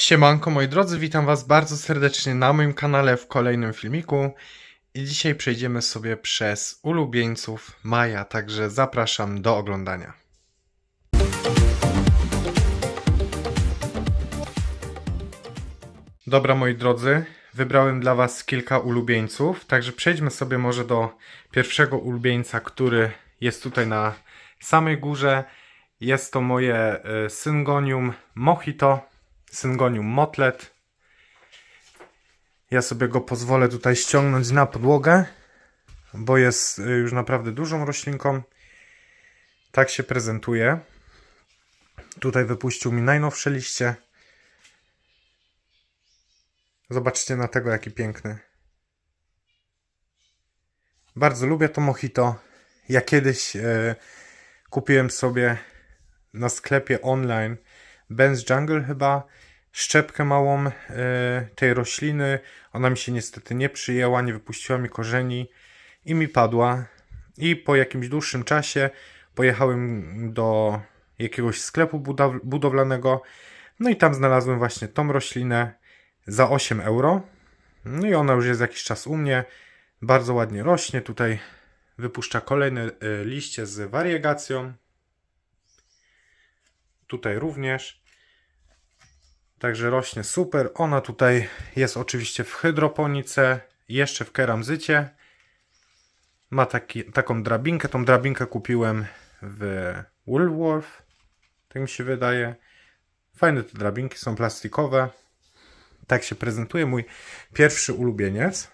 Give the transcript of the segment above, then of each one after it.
Siemanko moi drodzy, witam was bardzo serdecznie na moim kanale w kolejnym filmiku i dzisiaj przejdziemy sobie przez ulubieńców Maja, także zapraszam do oglądania. Dobra moi drodzy, wybrałem dla was kilka ulubieńców, także przejdźmy sobie może do pierwszego ulubieńca, który jest tutaj na samej górze. Jest to moje e, Syngonium Mojito, Syngonium Motlet. Ja sobie go pozwolę tutaj ściągnąć na podłogę, bo jest e, już naprawdę dużą roślinką. Tak się prezentuje. Tutaj wypuścił mi najnowsze liście. Zobaczcie na tego, jaki piękny. Bardzo lubię to mojito. Ja kiedyś e, kupiłem sobie na sklepie online Benz Jungle chyba szczepkę małą e, tej rośliny. Ona mi się niestety nie przyjęła, nie wypuściła mi korzeni i mi padła. I po jakimś dłuższym czasie pojechałem do jakiegoś sklepu budowlanego. No i tam znalazłem właśnie tą roślinę za 8 euro. No i ona już jest jakiś czas u mnie. Bardzo ładnie rośnie. Tutaj wypuszcza kolejne e, liście z wariegacją. Tutaj również. Także rośnie super. Ona tutaj jest oczywiście w hydroponice, jeszcze w keramzycie. Ma taki, taką drabinkę. Tą drabinkę kupiłem w Woolworth. Tak mi się wydaje. Fajne te drabinki, są plastikowe. Tak się prezentuje mój pierwszy ulubieniec.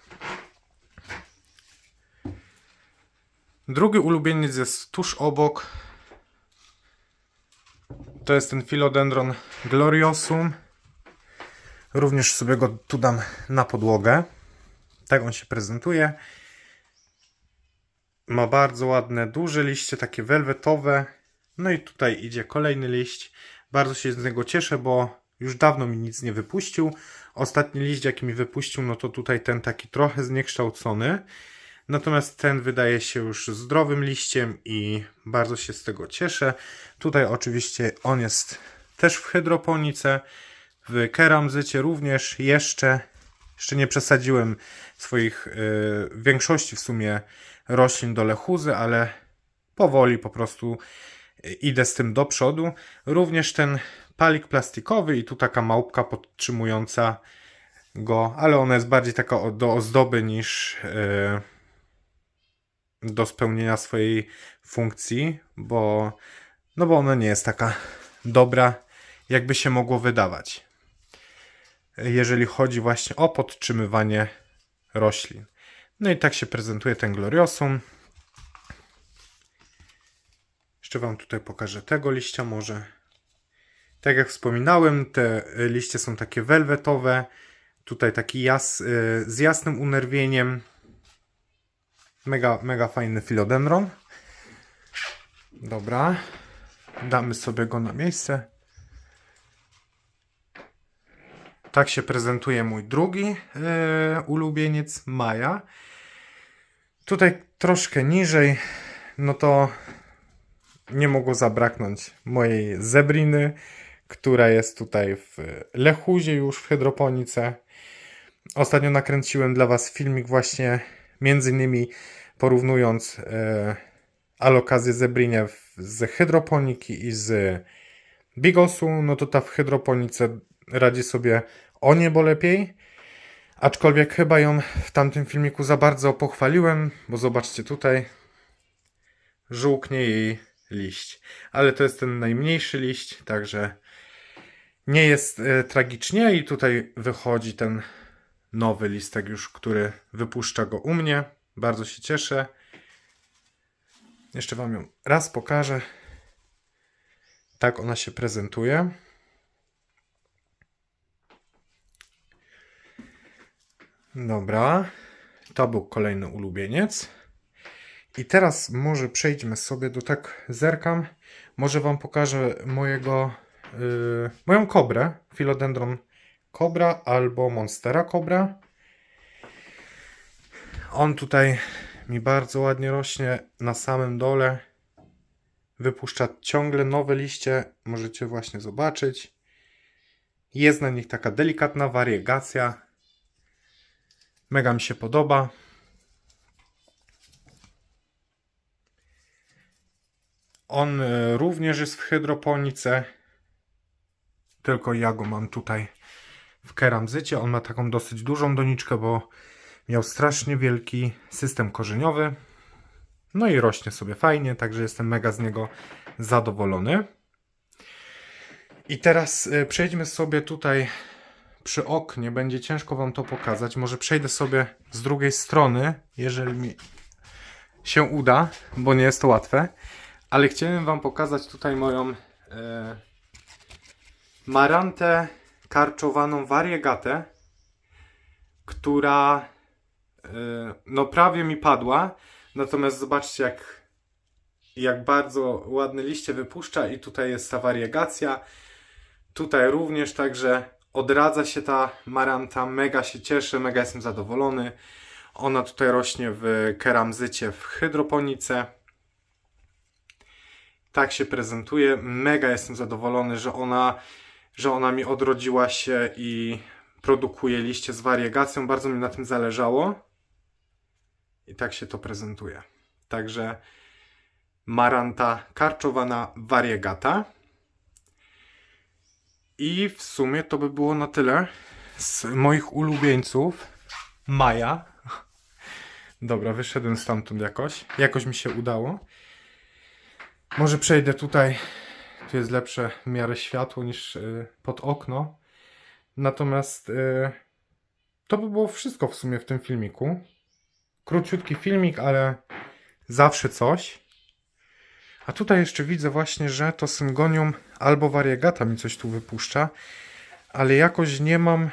Drugi ulubieniec jest tuż obok. To jest ten Philodendron gloriosum. Również sobie go tu dam na podłogę. Tak on się prezentuje. Ma bardzo ładne, duże liście, takie welwetowe. No i tutaj idzie kolejny liść. Bardzo się z niego cieszę, bo już dawno mi nic nie wypuścił. Ostatni liść, jaki mi wypuścił, no to tutaj ten taki trochę zniekształcony. Natomiast ten wydaje się już zdrowym liściem i bardzo się z tego cieszę. Tutaj oczywiście on jest też w hydroponice, w keramzycie również jeszcze. Jeszcze nie przesadziłem swoich y, większości w sumie roślin do lechuzy, ale powoli po prostu y, idę z tym do przodu. Również ten palik plastikowy i tu taka małpka podtrzymująca go, ale ona jest bardziej taka do ozdoby niż y, do spełnienia swojej funkcji, bo no bo ona nie jest taka dobra, jakby się mogło wydawać. Jeżeli chodzi właśnie o podtrzymywanie roślin. No i tak się prezentuje ten gloriosum. Jeszcze Wam tutaj pokażę tego liścia może. Tak jak wspominałem, te liście są takie welwetowe. Tutaj taki jas, y, z jasnym unerwieniem. Mega, mega fajny filodendron. Dobra. Damy sobie go na miejsce. Tak się prezentuje mój drugi e, ulubieniec Maja. Tutaj troszkę niżej, no to nie mogło zabraknąć mojej zebriny, która jest tutaj w Lechuzie już w hydroponice. Ostatnio nakręciłem dla Was filmik właśnie między innymi porównując e, alokazję zebrinie z hydroponiki i z bigosu, no to ta w hydroponice radzi sobie o niebo lepiej. Aczkolwiek chyba ją w tamtym filmiku za bardzo pochwaliłem, bo zobaczcie tutaj, żółknie jej liść. Ale to jest ten najmniejszy liść, także nie jest e, tragicznie i tutaj wychodzi ten nowy listek już, który wypuszcza go u mnie. Bardzo się cieszę. Jeszcze Wam ją raz pokażę. Tak ona się prezentuje. Dobra. To był kolejny ulubieniec. I teraz może przejdźmy sobie do tak zerkam. Może Wam pokażę mojego yy, moją kobrę, Philodendron Cobra albo Monstera Cobra. On tutaj mi bardzo ładnie rośnie na samym dole. Wypuszcza ciągle nowe liście. Możecie właśnie zobaczyć. Jest na nich taka delikatna wariegacja. Mega mi się podoba. On e, również jest w hydroponice. Tylko ja go mam tutaj w keramzycie. On ma taką dosyć dużą doniczkę, bo miał strasznie wielki system korzeniowy. No i rośnie sobie fajnie, także jestem mega z niego zadowolony. I teraz y, przejdźmy sobie tutaj przy oknie. Będzie ciężko Wam to pokazać. Może przejdę sobie z drugiej strony, jeżeli mi się uda, bo nie jest to łatwe. Ale chciałem Wam pokazać tutaj moją e, marantę karczowaną wariegatę, która e, no prawie mi padła. Natomiast zobaczcie, jak, jak bardzo ładne liście wypuszcza, i tutaj jest ta wariegacja. Tutaj również, także odradza się ta maranta. Mega się cieszę, mega jestem zadowolony. Ona tutaj rośnie w keramzycie w hydroponice. Tak się prezentuje. Mega jestem zadowolony, że ona, że ona mi odrodziła się i produkuje liście z wariegacją. Bardzo mi na tym zależało. I tak się to prezentuje. Także maranta karczowana variegata. I w sumie to by było na tyle z moich ulubieńców. Maja. Dobra, wyszedłem stamtąd jakoś. Jakoś mi się udało. Może przejdę tutaj. Tu jest lepsze w miarę światło niż y, pod okno. Natomiast y, to by było wszystko w sumie w tym filmiku króciutki filmik, ale zawsze coś. A tutaj jeszcze widzę właśnie, że to Syngonium albo Variegata mi coś tu wypuszcza, ale jakoś nie mam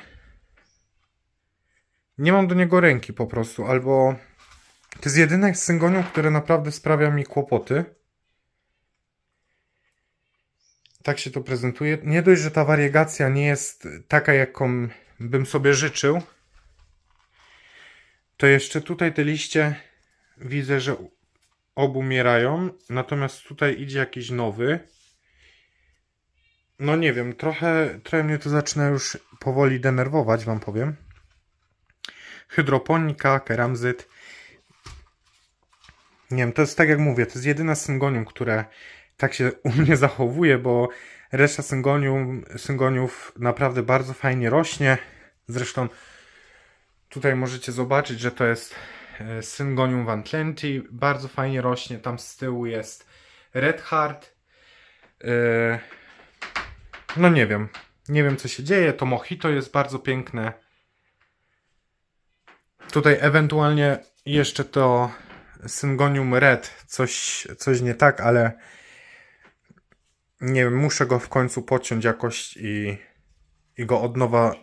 nie mam do niego ręki po prostu, albo to jest jedyne Syngonium, które naprawdę sprawia mi kłopoty. Tak się to prezentuje. Nie dość, że ta wariegacja nie jest taka, jaką bym sobie życzył, to jeszcze tutaj te liście widzę, że obumierają, natomiast tutaj idzie jakiś nowy. No nie wiem, trochę, trochę mnie to zaczyna już powoli denerwować, wam powiem. Hydroponika, keramzyt. Nie wiem, to jest tak jak mówię, to jest jedyne syngonium, które tak się u mnie zachowuje, bo reszta syngonium, syngoniów naprawdę bardzo fajnie rośnie. Zresztą Tutaj możecie zobaczyć, że to jest e, Syngonium Van Tlenty. Bardzo fajnie rośnie. Tam z tyłu jest Red Heart. E, no nie wiem. Nie wiem co się dzieje. To Mojito jest bardzo piękne. Tutaj ewentualnie jeszcze to Syngonium Red. Coś, coś nie tak, ale nie wiem, muszę go w końcu pociąć jakoś i, i go od nowa,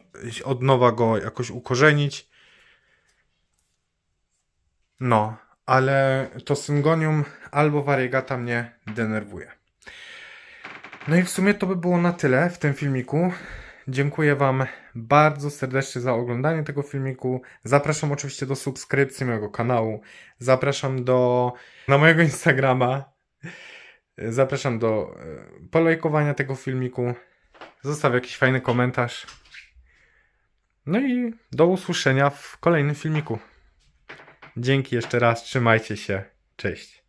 od nowa go jakoś ukorzenić. No, ale to Syngonium albo Variegata mnie denerwuje. No i w sumie to by było na tyle w tym filmiku. Dziękuję Wam bardzo serdecznie za oglądanie tego filmiku. Zapraszam oczywiście do subskrypcji mojego kanału. Zapraszam do na mojego Instagrama. Zapraszam do e, polajkowania tego filmiku. Zostaw jakiś fajny komentarz. No i do usłyszenia w kolejnym filmiku. Dzięki jeszcze raz, trzymajcie się. Cześć.